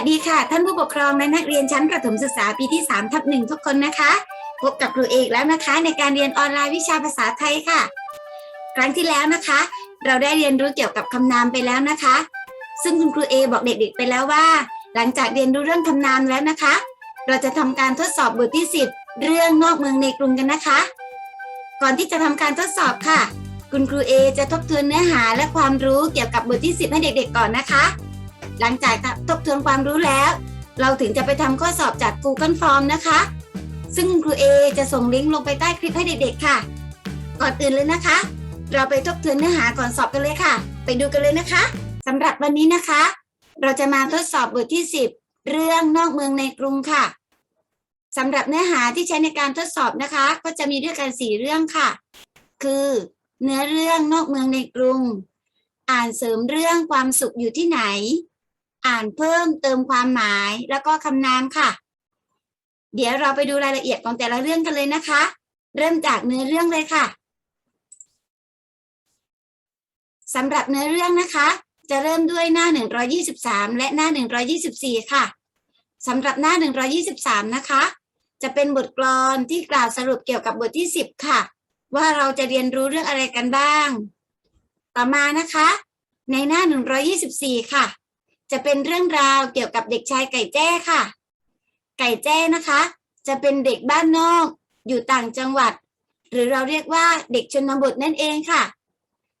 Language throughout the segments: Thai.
วัสดีค่ะ ท่านผู้ปกครองและนักเรียนชั้นประถมศึกษาปีที่3ทับหนึ่งทุกคนนะคะ พบกับครูเอกแล้วนะคะ ในการเรียนออนไลน์วิชาภาษาไทยค่ะ ครั้งที่แล้วนะคะ เราได้เรียนรู้เกี่ยวกับคำนามไปแล้วนะคะ ซึ่งคุณครูเอบอกเด็กๆไปแล้วว่า หลังจากเรียนรู้เรื่องคำนามแล้วนะคะ เราจะทำการทดสอบบทที่ 10 เรื่องนอกเมืองในกรุงกันนะคะ ก่อนที่จะทำการทดสอบค่ะ คุณครูเอจะทบทวนเนื้อหาและความรู้เกี่ยวกับบทที่ 10 ให้เด็ก ๆ ก่อนนะคะ หลังจากทบทวนความรู้แล้ว เราถึงจะไปทำข้อสอบจาก Google Form นะคะ ซึ่งครูเอจะส่งลิงก์ลงไปใต้คลิปให้เด็กๆค่ะ ก่อนอื่นเลยนะคะ เราไปทบทวนเนื้อหาก่อนสอบกันเลยค่ะ ไปดูกันเลยนะคะสำหรับวันนี้นะคะ เราจะมาทดสอบบทที่ 10 เรื่องนอกเมืองในกรุงค่ะสำหรับเนื้อหาที่ใช้ในการทดสอบนะคะ ก็จะมีด้วยกันสี่เรื่องค่ะ คือเนื้อเรื่องนอกเมืองในกรุง อ่านเสริมเรื่องความสุขอยู่ที่ไหน อ่านเพิ่มเติมความหมายแล้วก็คำนามค่ะ เดี๋ยวเราไปดูรายละเอียดของแต่ละเรื่องกันเลยนะคะ เริ่มจากเนื้อเรื่องเลยค่ะสำหรับเนื้อเรื่องนะคะ จะเริ่มด้วยหน้า 123 และหน้า 124 ค่ะสำหรับหน้า 123 นะคะ จะเป็นบทกลอนที่กล่าวสรุปเกี่ยวกับบทที่ 10 ค่ะ ว่าเราจะเรียนรู้เรื่องอะไรกันบ้าง ต่อมานะคะ ในหน้า 124 ค่ะ จะเป็นเรื่องราวเกี่ยวกับเด็กชายไก่แจ้ค่ะ ไก่แจ้นะคะ จะเป็นเด็กบ้านนอก อยู่ต่างจังหวัด หรือเราเรียกว่าเด็กชนบทนั่นเองค่ะ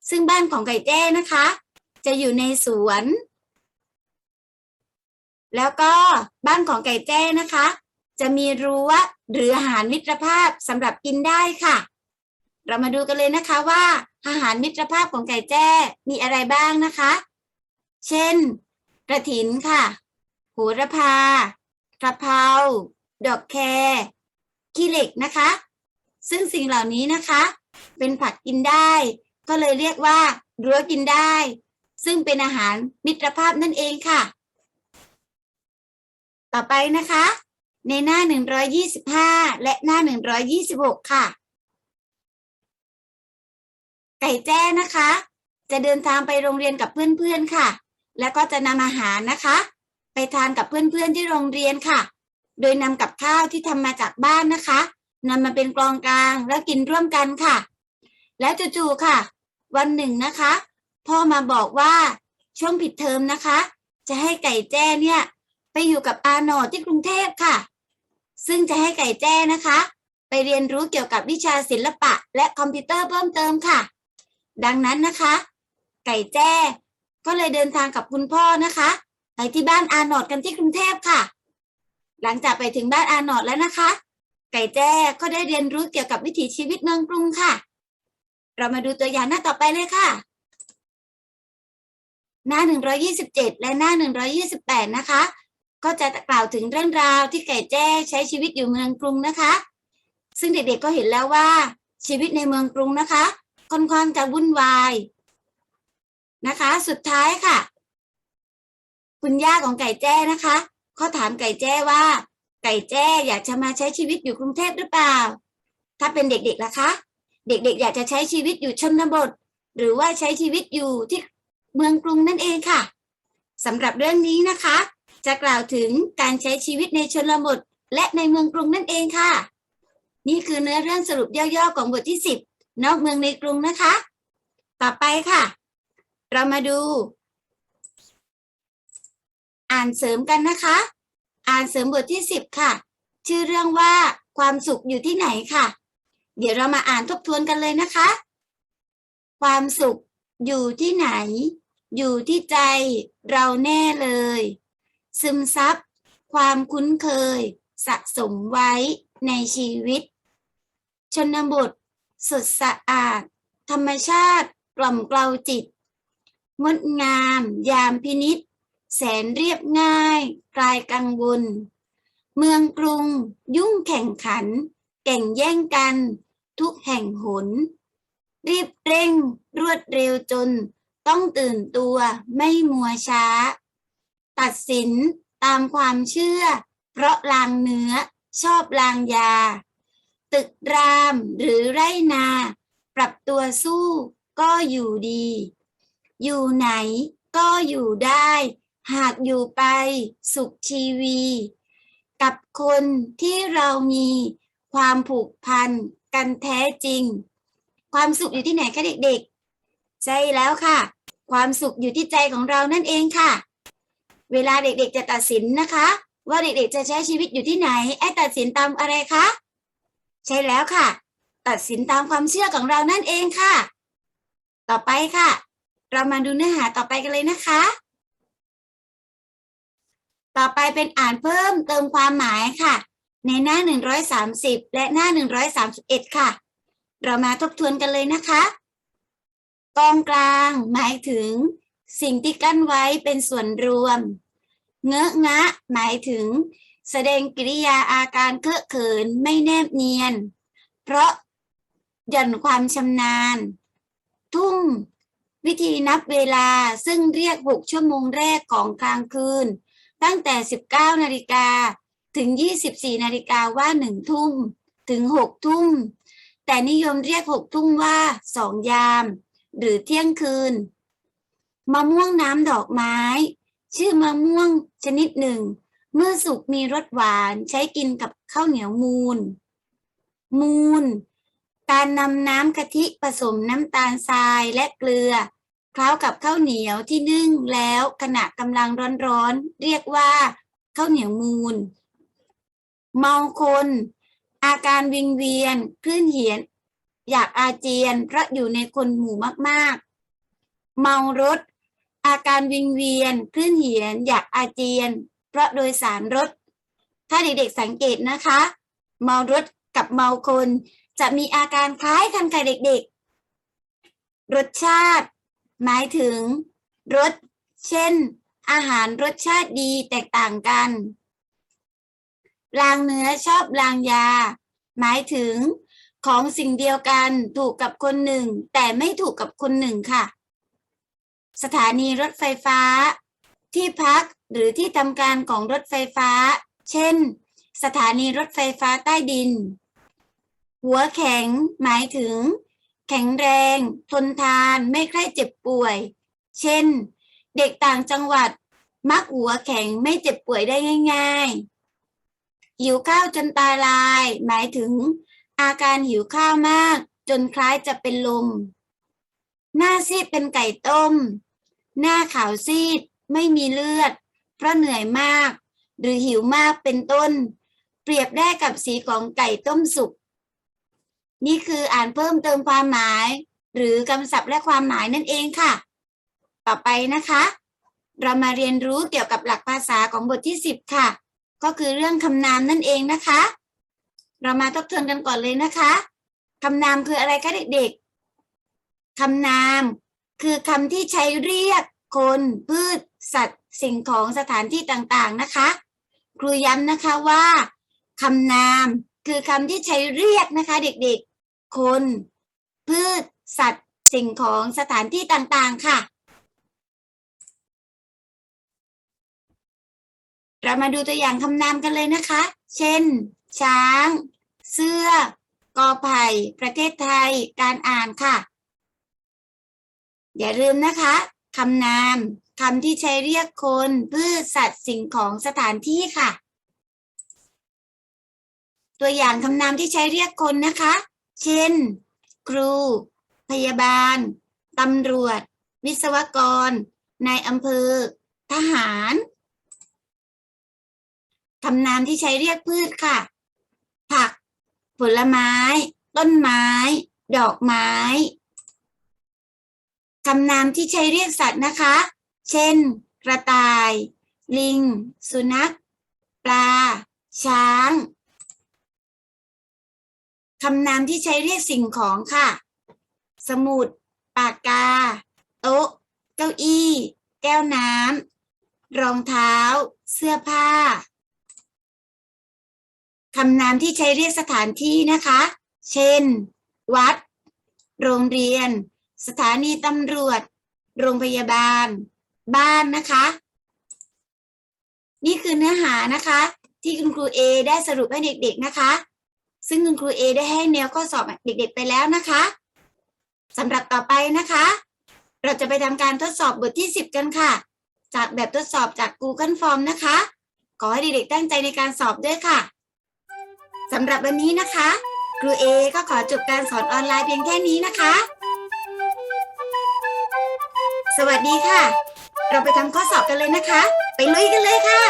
ซึ่งบ้านของไก่แจ้นะคะ จะอยู่ในสวน แล้วก็บ้านของไก่แจ้นะคะ จะมีรั้วหรืออาหารมิตรภาพสำหรับกินได้ค่ะ เรามาดูกันเลยนะคะว่าอาหารมิตรภาพของไก่แจ้มีอะไรบ้างนะคะ เช่น กระถินค่ะ โหระพากระเพราดอกแครขี้เหล็กนะคะ ซึ่งสิ่งเหล่านี้นะคะ เป็นผักกินได้ ก็เลยเรียกว่ารั้วกินได้ ซึ่งเป็นอาหารมิตรภาพนั่นเองค่ะ ต่อไปนะคะ ในหน้า 125 และหน้า 126 ค่ะ ไก่แจ้นะคะ จะเดินทางไปโรงเรียนกับเพื่อนๆค่ะ แล้วก็จะนำอาหารนะคะ ไปทานกับเพื่อนๆที่โรงเรียนค่ะ โดยนำกับข้าวที่ทำมาจากบ้านนะคะนำมาเป็นกลองกลางแล้วกินร่วมกันค่ะ แล้วจู่ๆค่ะ วันหนึ่งนะคะ พ่อมาบอกว่าช่วงปิดเทอมนะคะ จะให้ไก่แจ้เนี่ยไปอยู่กับอาโนที่กรุงเทพค่ะ ซึ่งจะให้ไก่แจ้นะคะ ไปเรียนรู้เกี่ยวกับวิชาศิลปะ และคอมพิวเตอร์เพิ่มเติมค่ะ ดังนั้นนะคะ ไก่แจ้ ก็เลยเดินทางกับคุณพ่อนะคะ ไปที่บ้านอาโนอดกันที่กรุงเทพค่ะ หลังจากไปถึงบ้านอาโนอดแล้วนะคะ ไก่แจ้ก็ได้เรียนรู้เกี่ยวกับวิถีชีวิตเมืองกรุงค่ะ เรามาดูตัวอย่างหน้าต่อไปเลยค่ะ หน้า 127 และหน้า 128 นะคะ ก็จะกล่าวถึงเรื่องราวที่ไก่แจ้ใช้ชีวิตอยู่เมืองกรุงนะคะ ซึ่งเด็กๆก็เห็นแล้วว่าชีวิตในเมืองกรุงนะคะค่อนข้างจะวุ่นวาย นะคะ สุดท้ายค่ะ คุณย่าของไก่แจ้นะคะเขาถามไก่แจ้ว่า ไก่แจ้อยากจะมาใช้ชีวิตอยู่กรุงเทพหรือเปล่า ถ้าเป็นเด็กๆล่ะคะ เด็กๆ อยากจะใช้ชีวิตอยู่ชนบท หรือว่าใช้ชีวิตอยู่ที่เมืองกรุงนั่นเองค่ะสำหรับเรื่องนี้นะคะ จะกล่าวถึงการใช้ชีวิตในชนบทและในเมืองกรุงนั่นเองค่ะ นี่คือเนื้อเรื่องสรุปย่อๆของบทที่ 10 นอกเมืองในกรุงนะคะ ต่อไปค่ะ เรามาดู อ่านเสริมกันนะคะ อ่านเสริมบทที่10ค่ะ ชื่อเรื่องว่าความสุขอยู่ที่ไหนค่ะ เดี๋ยวเรามาอ่านทบทวนกันเลยนะคะ ความสุขอยู่ที่ไหน อยู่ที่ใจเราแน่เลย ซึมซับความคุ้นเคย สะสมไว้ในชีวิต ชนบทสดสะอาด ธรรมชาติกล่อมเกลาจิต งดงาม ยามพินิษแสนเรียบง่ายกลายกังวล เมืองกรุง ยุ่งแข่งขัน แก่งแย่งกัน ทุกแห่งหน รีบเร่ง รวดเร็วจน ต้องตื่นตัวไม่มัวช้า ตัดสินตามความเชื่อ เพราะลางเนื้อ ชอบลางยา ตึกรามหรือไรนา ปรับตัวสู้ก็อยู่ดี อยู่ไหนก็อยู่ได้ หากอยู่ไปสุขชีวี กับคนที่เรามีความผูกพันกันแท้จริง ความสุขอยู่ที่ไหนคะเด็กๆ ใช่แล้วค่ะ ความสุขอยู่ที่ใจของเรานั่นเองค่ะ เวลาเด็กๆจะตัดสินนะคะ ว่าเด็กๆจะใช้ชีวิตอยู่ที่ไหนไอ้ตัดสินตามอะไรคะใช่แล้วค่ะ ตัดสินตามความเชื่อของเรานั่นเองค่ะ ต่อไปค่ะ เรามาดูเนื้อหาต่อไปกันเลยนะคะ ต่อไปเป็นอ่านเพิ่มเติมความหมายค่ะ ในหน้า 130 และหน้า 131 ค่ะ เรามาทบทวนกันเลยนะคะ กองกลางหมายถึง สิ่งที่กั้นไว้เป็นส่วนรวม เงอะงะ หมายถึง แสดงกิริยาอาการเคอะเขินไม่แนบเนียน เพราะหย่อนความชำนาญ ทุ่ม วิธีนับเวลาซึ่งเรียก 6 ชั่วโมงแรกของกลางคืน ตั้งแต่ 19 นาฬิกาถึง 24 นาฬิกาว่า 1 ทุ่ม ถึง 6 ทุ่ม แต่นิยมเรียก 6 ทุ่มว่า 2 ยาม หรือเที่ยงคืน มะม่วงน้ำดอกไม้ ชื่อมะม่วงชนิดหนึ่ง เมื่อสุกมีรสหวานใช้กินกับข้าวเหนียวมูนมูนการนำน้ำกะทิผสมน้ำตาลทรายและเกลือ คล้ากับข้าวเหนียวที่นึ่งแล้วขณะกำลังร้อนๆ เรียกว่าข้าวเหนียวมูนเมาคน อาการวิงเวียนคลื่นเหียน อยากอาเจียนเพราะอยู่ในคนหมู่มากๆ เมารถ อาการวิงเวียนคลื่นเหียน อยากอาเจียน เพราะโดยสารรถ ถ้าเด็กๆสังเกตนะคะ เมารถกับเมาคน จะมีอาการคล้ายกันค่ะเด็กๆ รสชาติ หมายถึง รส เช่น อาหารรสชาติดีแตกต่างกันลางเนื้อชอบลางยา หมายถึงของสิ่งเดียวกันถูกกับคนหนึ่ง แต่ไม่ถูกกับคนหนึ่งค่ะ สถานีรถไฟฟ้า ที่พักหรือที่ทำการของรถไฟฟ้า เช่น สถานีรถไฟฟ้าใต้ดิน หัวแข็ง หมายถึง แข็งแรง ทนทาน ไม่ใคร่เจ็บป่วย เช่น เด็กต่างจังหวัด มักหัวแข็งไม่เจ็บป่วยได้ง่าย ๆ หิวข้าวจนตาลาย หมายถึง อาการหิวข้าวมาก จนคล้ายจะเป็นลม หน้าซีดเป็นไก่ต้ม หน้าขาวซีด ไม่มีเลือด เพราะเหนื่อยมาก หรือหิวมากเป็นต้น เปรียบได้กับสีของไก่ต้มสุก นี่คืออ่านเพิ่มเติมความหมาย หรือคำศัพท์และความหมายนั่นเองค่ะ ต่อไปนะคะ เรามาเรียนรู้เกี่ยวกับหลักภาษาของบทที่ 10 ค่ะ ก็คือเรื่องคำนามนั่นเองนะคะ เรามาทบทวนกันก่อนเลยนะคะคำนามคืออะไรคะเด็กๆคำนามคือคำที่ใช้เรียกคน พืช สัตว์ สิ่งของสถานที่ต่างๆนะคะ ครูย้ำนะคะว่าคำนามคือคำที่ใช้เรียกนะคะ เด็กๆ คน พืช สัตว์ สิ่งของสถานที่ต่างๆ ค่ะ เรามาดูตัวอย่างคำนามกันเลยนะคะ เช่น ช้าง เสื้อกอไผ่ ประเทศไทย การอ่านค่ะ อย่าลืมนะคะคำนามคำที่ใช้เรียกคน พืช สัตว์ สิ่งของสถานที่ค่ะ ตัวอย่างคำนามที่ใช้เรียกคนนะคะ เช่น ครู พยาบาล ตำรวจ วิศวกร นายอำเภอ ทหารคำนามที่ใช้เรียกพืชค่ะ ผัก ผลไม้ ต้นไม้ ดอกไม้คำนามที่ใช้เรียกสัตว์นะคะ เช่น กระต่าย ลิง สุนัข ปลา ช้าง คำนามที่ใช้เรียกสิ่งของค่ะ สมุด ปากกา โต๊ะ เก้าอี้ แก้วน้ำรองเท้า เสื้อผ้าคำนามที่ใช้เรียกสถานที่นะคะ เช่น วัด โรงเรียน สถานีตำรวจ โรงพยาบาล บ้านนะคะ นี่คือเนื้อหานะคะ ที่คุณครูเอได้สรุปให้เด็กๆนะคะ ซึ่งคุณครูเอได้ให้แนวข้อสอบเด็กๆไปแล้วนะคะสำหรับต่อไปนะคะ เราจะไปทำการทดสอบบทที่ 10 กันค่ะ จากแบบทดสอบจาก Google Form นะคะ ขอให้เด็กๆตั้งใจในการสอบด้วยค่ะสำหรับวันนี้นะคะ ครูเอก็ขอจบการสอนออนไลน์เพียงแค่นี้นะคะ สวัสดีค่ะ เราไปทำข้อสอบกันเลยนะคะ ไปลุยกันเลยค่ะ